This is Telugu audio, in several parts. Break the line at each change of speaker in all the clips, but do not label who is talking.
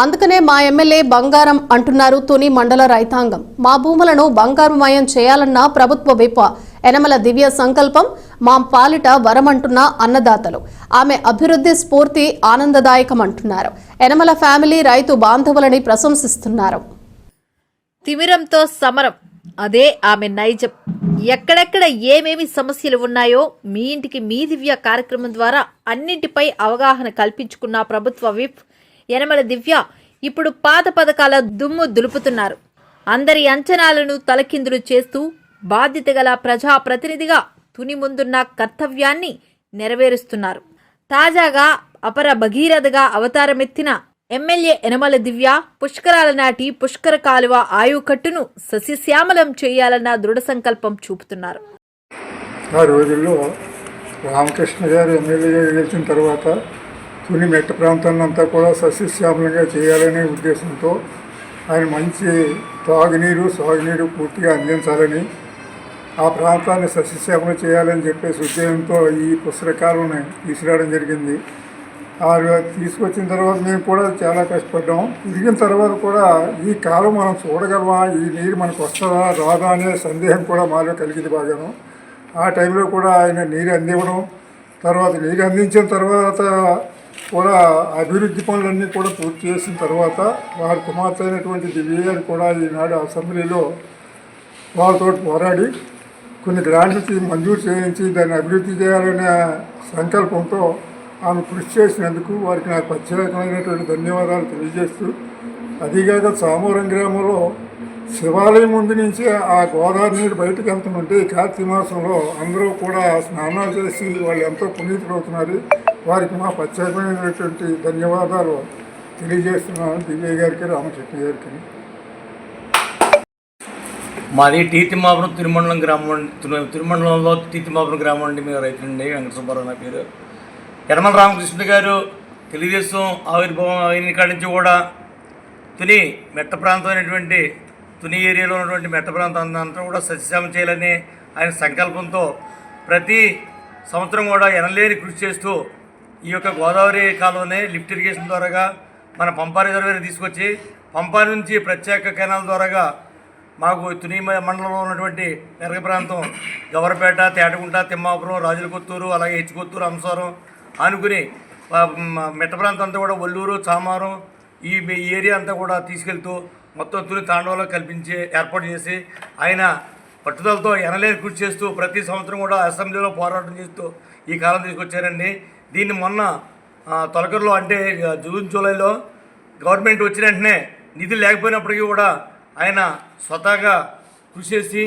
అందుకనే మా ఎమ్మెల్యే బంగారం అంటున్నారు తుని మండల రైతాంగం. మా భూములను బంగారుమయం చేయాలన్న ప్రభుత్వ విప యనమల దివ్య సంకల్పం మా పాలిట వరమంటున్న అన్నదాతలు. ఆమె అభివృద్ధి స్ఫూర్తి ఆనందదాయకం అంటున్నారు ఫ్యామిలీ రైతు బాంధవులని ప్రశంసిస్తున్నారు.
తిమిరంతో సమరం. అదే ఆమె నైజం. ఎక్కడెక్కడ ఏమేమి సమస్యలు ఉన్నాయో మీ ఇంటికి మీ దివ్య కార్యక్రమం ద్వారా అన్నింటిపై అవగాహన కల్పించుకున్న ప్రభుత్వ విప్ యనమల దివ్య ఇప్పుడు పాత పథకాల దుమ్ము దులుపుతున్నారు. అందరి అంచనాలను తలకిందులు చేస్తూ బాధ్యత గల ప్రజాప్రతినిధిగా తుని ముందున్న కర్తవ్యాన్ని నెరవేరుస్తున్నారు. తాజాగా అపర భగీరథగా అవతారమెత్తిన ఎమ్మెల్యే యనమల దివ్య పుష్కరాల నాటి పుష్కర కాలువ ఆయుకట్టును సస్యశ్యామలం చేయాలన్న దృఢ సంకల్పం చూపుతున్నారు.
ఆ రోజుల్లో రామకృష్ణ గారు ఎమ్మెల్యేగా గెలిచిన తర్వాత తుని మెట్ట ప్రాంతాన్ని అంతా కూడా సస్యశ్యామలంగా చేయాలనే ఉద్దేశంతో ఆయన మంచి తాగునీరు సాగునీరు పూర్తిగా అందించాలని ఆ ప్రాంతాన్ని సస్యశ్యామలం చేయాలని చెప్పేసి ఉద్యమంతో ఈ పుస్తకాలను తీసుకురావడం జరిగింది. ఆ తీసుకొచ్చిన తర్వాత మేము కూడా చాలా కష్టపడ్డాం. తిరిగిన తర్వాత కూడా ఈ కాలం మనం చూడగలమా? ఈ నీరు మనకు వస్తుందా? రాదా? అనే సందేహం కూడా మాలో కలిగింది బాగాను. ఆ టైంలో కూడా ఆయన నీరు అందివ్వడం తర్వాత నీరు అందించిన తర్వాత కూడా అభివృద్ధి పనులన్నీ కూడా పూర్తి చేసిన తర్వాత వారి కుమార్తె అయినటువంటి దివ్య గారు కూడా ఈనాడు అసెంబ్లీలో వాళ్ళతో పోరాడి కొన్ని గ్రాంట్లు మంజూరు చేయించి దాన్ని అభివృద్ధి చేయాలనే సంకల్పంతో ఆమె కృషి చేసినందుకు వారికి నాకు ప్రత్యేకమైనటువంటి ధన్యవాదాలు తెలియజేస్తూ అదీగాక సామూరం గ్రామంలో శివాలయం ముందు నుంచి ఆ గోదావరి నీరు బయటకు వెళ్తుంటే కార్తీక మాసంలో అందరూ కూడా స్నానాలు చేసి వాళ్ళు ఎంతో పునీతులు అవుతున్నారు వారికి మా ప్రత్యేకమైనటువంటి ధన్యవాదాలు తెలియజేస్తున్నాను దివ్య గారికి రామకృష్ణ గారికి.
మాది టీ తిమ్మాపురం తిరుమండలం గ్రామం తిరుమండలంలో టీ తిమ్మాపురం గ్రామం అండి. మేము రైతులండి వెంకట సుబ్బారావు నా పేరు. యనమల రామకృష్ణ గారు తెలుగుదేశం ఆవిర్భావం అయిన కాడి నుంచి కూడా తుని మెట్ట ప్రాంతం అనేటువంటి తుని ఏరియాలో ఉన్నటువంటి మెట్ట ప్రాంతం అంతా కూడా సస్యశ్యామం చేయాలని ఆయన సంకల్పంతో ప్రతి సంవత్సరం కూడా ఎనలేని కృషి చేస్తూ ఈ యొక్క గోదావరి కాలువని లిఫ్ట్ ఇరిగేషన్ ద్వారాగా మన పంపా రిజర్వేర్ తీసుకొచ్చి పంపా నుంచి ప్రత్యేక కెనాల్ ద్వారాగా మాకు తుని మండలంలో ఉన్నటువంటి మెరగ ప్రాంతం గవరపేట తేటగుంట తిమ్మాపురం రాజుల కొత్తూరు అలాగే హెచ్చుకొత్తూరు అంశవరం అనుకుని మెట్ట ప్రాంతం అంతా కూడా ఒల్లూరు చామారం ఈ ఈ ఏరియా అంతా కూడా తీసుకెళ్తూ మొత్తం తుని తాండవలో కల్పించి ఏర్పాటు చేసి ఆయన పట్టుదలతో ఎనలేని కృషి చేస్తూ ప్రతి సంవత్సరం కూడా అసెంబ్లీలో పోరాటం చేస్తూ ఈ కాలం తీసుకొచ్చారండి. దీన్ని మొన్న తొలకరిలో అంటే జూన్ జూలైలో గవర్నమెంట్ వచ్చిన వెంటనే నిధులు లేకపోయినప్పటికీ కూడా ఆయన స్వతహాగా కృషి చేసి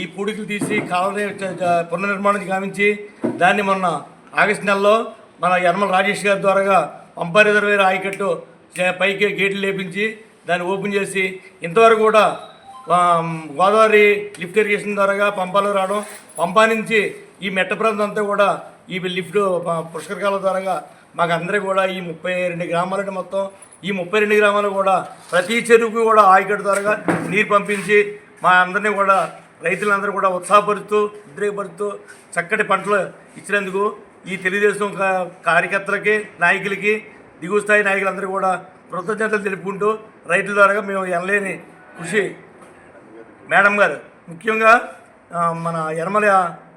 ఈ పూడికలు తీసి కాలనీ పునర్నిర్మాణం గావించి దాన్ని మొన్న ఆగస్టు నెలలో మన యనమల రాజేష్ గారి ద్వారాగా పంపా రిజర్వేర్ ఆయకట్టు పైకి గేట్లు లేపించి దాన్ని ఓపెన్ చేసి ఇంతవరకు కూడా గోదావరి లిఫ్ట్ ఇరిగేషన్ ద్వారాగా పంపాలో రావడం పంపా నుంచి ఈ మెట్ట ప్రాంతం అంతా కూడా ఈ లిఫ్ట్ పుష్కరకాల ద్వారా మాకు అందరికీ కూడా ఈ ముప్పై రెండు గ్రామాలంటే మొత్తం ఈ ముప్పై రెండు గ్రామాలు కూడా ప్రతి చెరువుకు కూడా ఆయకట్టు ద్వారా నీరు పంపించి మా అందరినీ కూడా రైతులందరూ కూడా ఉత్సాహపరుస్తూ ఉద్రేకపరుస్తూ చక్కటి పంటలు ఇచ్చినందుకు ఈ తెలుగుదేశం కా- కార్యకర్తలకి నాయకులకి దిగువ స్థాయి నాయకులందరూ కూడా కృతజ్ఞతలు తెలుపుకుంటూ రైతుల ద్వారా మేము ఎనలేని కృషి మేడం గారు ముఖ్యంగా మన యనమల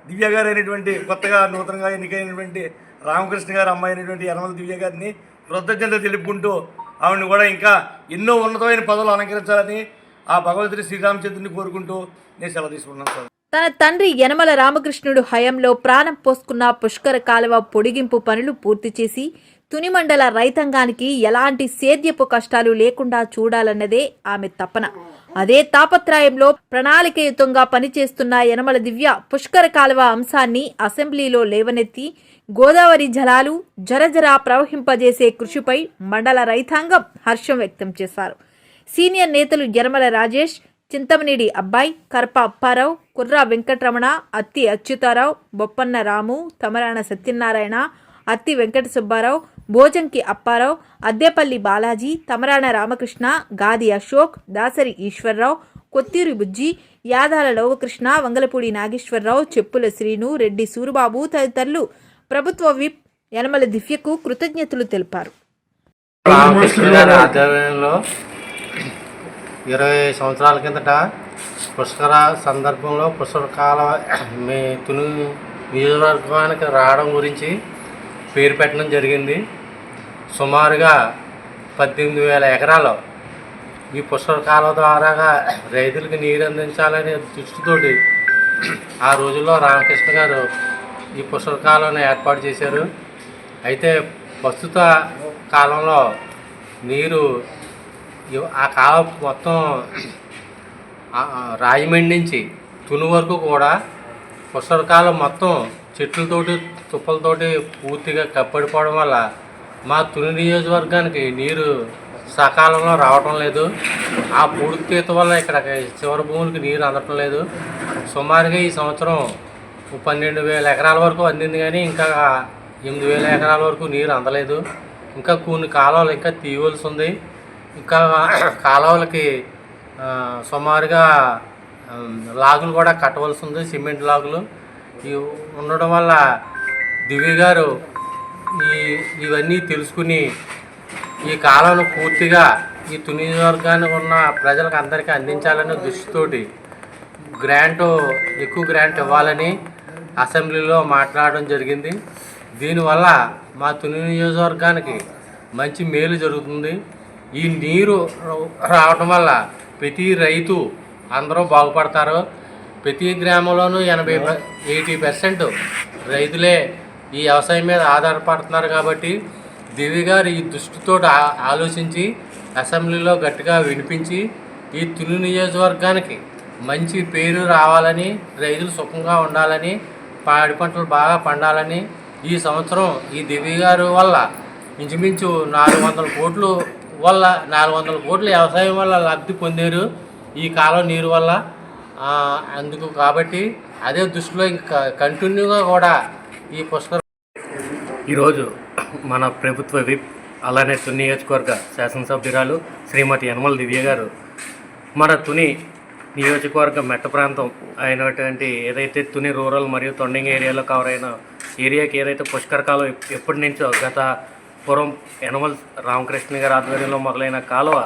దివ్య గారు అయినటువంటి కొత్తగా నూతనంగా ఎన్నికైనటువంటి రామకృష్ణ గారు అమ్మాయి అయినటువంటి యనమల దివ్య గారిని కృతజ్ఞత తెలుపుకుంటూ ఆవిడని కూడా ఇంకా ఎన్నో ఉన్నతమైన పదవులు అలంకరించాలని ఆ భగవంతుడి శ్రీరామచంద్రుని కోరుకుంటూ నేను సెలవు తీసుకున్నాను సార్.
తన తండ్రి యనమల రామకృష్ణుడు హయంలో ప్రాణం పోసుకున్న పుష్కర కాలువ పొడిగింపు పనులు పూర్తి చేసి తుని మండల రైతాంగానికి ఎలాంటి సేద్యపు కష్టాలు లేకుండా చూడాలన్నదే ఆమె తపన. అదే తాపత్రయంలో ప్రణాళికయుతంగా పనిచేస్తున్న యనమల దివ్య పుష్కర కాలువ అంశాన్ని అసెంబ్లీలో లేవనెత్తి గోదావరి జలాలు జరజరా ప్రవహింపజేసే కృషిపై మండల రైతాంగం హర్షం వ్యక్తం చేశారు. సీనియర్ నేతలు యనమల రాజేష్ చింతమనేడి అబ్బాయి కర్ప అప్పారావు కుర్రా వెంకటరమణ అత్తి అచ్యుతారావు బొప్పన్న రాము తమరాణ సత్యనారాయణ అత్తి వెంకట సుబ్బారావు భోజంకి అప్పారావు అద్దేపల్లి బాలాజీ తమరాణ రామకృష్ణ గాది అశోక్ దాసరి ఈశ్వరరావు కొత్తూరి బుజ్జి యాదాల లోవకృష్ణ వంగలపూడి నాగేశ్వరరావు చెప్పుల శ్రీను రెడ్డి సూరిబాబు తదితరులు ప్రభుత్వ విప్ యనమల దివ్యకు కృతజ్ఞతలు తెలిపారు.
ఇరవై సంవత్సరాల కిందట పుష్కర సందర్భంలో పుష్కరకాల మీ తుని నియోజకవర్గానికి రావడం గురించి పేరు పెట్టడం జరిగింది. సుమారుగా పద్దెనిమిది వేల ఎకరాలు ఈ పుష్కరకాల ద్వారాగా రైతులకు నీరు అందించాలనే దృష్టితోటి ఆ రోజుల్లో రామకృష్ణ గారు ఈ పుష్కర ఏర్పాటు చేశారు. అయితే ప్రస్తుత కాలంలో నీరు ఆ కాలం మొత్తం రాజమండ్రి నుంచి తుని వరకు కూడా పుష్కరకాలం మొత్తం చెట్లతోటి తుప్పలతోటి పూర్తిగా కప్పడిపోవడం వల్ల మా తుని నియోజకవర్గానికి నీరు సకాలంలో రావటం లేదు. ఆ పూడికీత వల్ల ఇక్కడ చివరి భూములకి నీరు అందటం లేదు. సుమారుగా ఈ సంవత్సరం పన్నెండు వేల ఎకరాల వరకు అందింది కానీ ఇంకా ఎనిమిది వేల ఎకరాల వరకు నీరు అందలేదు. ఇంకా కొన్ని కాలువలు ఇంకా తీయవలసి ఉంది. ఇంకా కాలువలకి సుమారుగా లాగులు కూడా కట్టవలసి ఉంది సిమెంట్ లాగులు. ఇవి ఉండడం వల్ల దివ్య గారు ఈ ఇవన్నీ తెలుసుకుని ఈ కాలంలో పూర్తిగా ఈ తుని వర్గానికి ఉన్న ప్రజలకు అందరికీ అందించాలనే దృష్టితోటి గ్రాంట్ ఎక్కువ గ్రాంట్ ఇవ్వాలని అసెంబ్లీలో మాట్లాడడం జరిగింది. దీనివల్ల మా తుని నియోజకవర్గానికి మంచి మేలు జరుగుతుంది. ఈ నీరు రావటం వల్ల ప్రతి రైతు అందరూ బాగుపడతారు. ప్రతి గ్రామంలోనూ ఎనభై ఎయిటీ పర్సెంట్ రైతులే ఈ వ్యవసాయం మీద ఆధారపడుతున్నారు కాబట్టి దివి గారు ఈ దృష్టితో ఆలోచించి అసెంబ్లీలో గట్టిగా వినిపించి ఈ తుని నియోజకవర్గానికి మంచి పేరు రావాలని రైతులు సుఖంగా ఉండాలని పాడి పంటలు బాగా పండాలని ఈ సంవత్సరం ఈ దివి గారు వల్ల ఇంచుమించు నాలుగు వందల కోట్లు వల్ల నాలుగు వందల కోట్లు వ్యవసాయం వల్ల లబ్ధి పొందారు ఈ కాలం నీరు వల్ల. అందుకు కాబట్టి అదే దృష్టిలో ఇంకా కంటిన్యూగా కూడా ఈ పుష్కర
ఈరోజు మన ప్రభుత్వ విప్ అలానే తుని నియోజకవర్గ శాసనసభ్యురాలు శ్రీమతి యనమల దివ్య గారు. మన తుని నియోజకవర్గ మెట్ట ప్రాంతం అయినటువంటి ఏదైతే తుని రూరల్ మరియు తొండింగ్ ఏరియాలో కవర్ అయిన ఏరియాకి ఏదైతే పుష్కర కాలువ ఎప్పటి నుంచో గత పూర్వం యనమల్ రామకృష్ణ గారి ఆధ్వర్యంలో మొదలైన కాలువ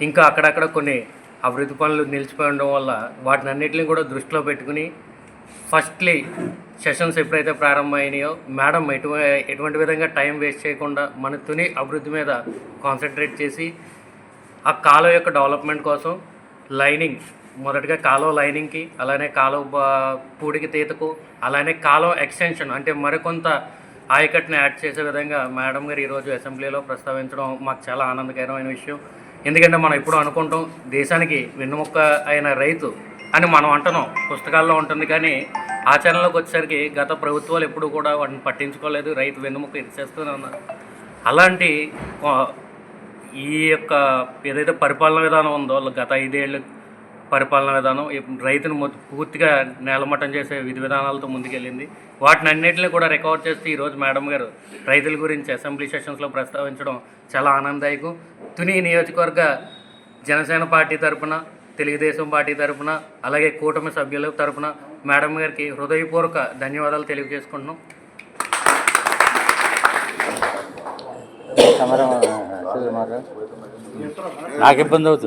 ఇంకా అక్కడక్కడ కొన్ని అభివృద్ధి పనులు నిలిచిపోయి ఉండడం వల్ల వాటిని అన్నింటిని కూడా దృష్టిలో పెట్టుకుని ఫస్ట్లీ సెషన్స్ ఎప్పుడైతే ప్రారంభమైనాయో మేడం ఎటు ఎటువంటి విధంగా టైం వేస్ట్ చేయకుండా మన తుని అభివృద్ధి మీద కాన్సన్ట్రేట్ చేసి ఆ కాలువ యొక్క డెవలప్మెంట్ కోసం లైనింగ్ మొదటగా కాలువ లైనింగ్కి అలానే కాలువ పూడికి తీతకు అలానే కాలువ ఎక్స్టెన్షన్ అంటే మరికొంత ఆయకట్ని యాడ్ చేసే విధంగా మేడం గారు ఈరోజు అసెంబ్లీలో ప్రస్తావించడం మాకు చాలా ఆనందకరమైన విషయం. ఎందుకంటే మనం ఎప్పుడు అనుకుంటాం దేశానికి వెన్నుముక్క అయిన రైతు అని మనం అంటున్నాం. పుస్తకాల్లో ఉంటుంది కానీ ఆచరణలోకి వచ్చేసరికి గత ప్రభుత్వాలు ఎప్పుడు కూడా వాటిని పట్టించుకోలేదు. రైతు వెన్నుముక్క ఇచ్చేస్తూనే ఉన్నారు. అలాంటి ఈ యొక్క ఏదైతే పరిపాలన విధానం ఉందో గత ఐదేళ్ళు పరిపాలన విధానం రైతును పూర్తిగా నేలమట్టం చేసే విధి విధానాలతో ముందుకెళ్ళింది. వాటిని అన్నింటినీ కూడా రికవర్ చేస్తూ ఈరోజు మేడం గారు రైతుల గురించి అసెంబ్లీ సెషన్స్లో ప్రస్తావించడం చాలా ఆనందదాయకం. తుని నియోజకవర్గ జనసేన పార్టీ తరఫున తెలుగుదేశం పార్టీ తరఫున అలాగే కూటమి సభ్యుల తరపున మేడం గారికి హృదయపూర్వక ధన్యవాదాలు తెలియజేసుకుంటున్నాం.
నాకు ఇబ్బంది అవుతుంది.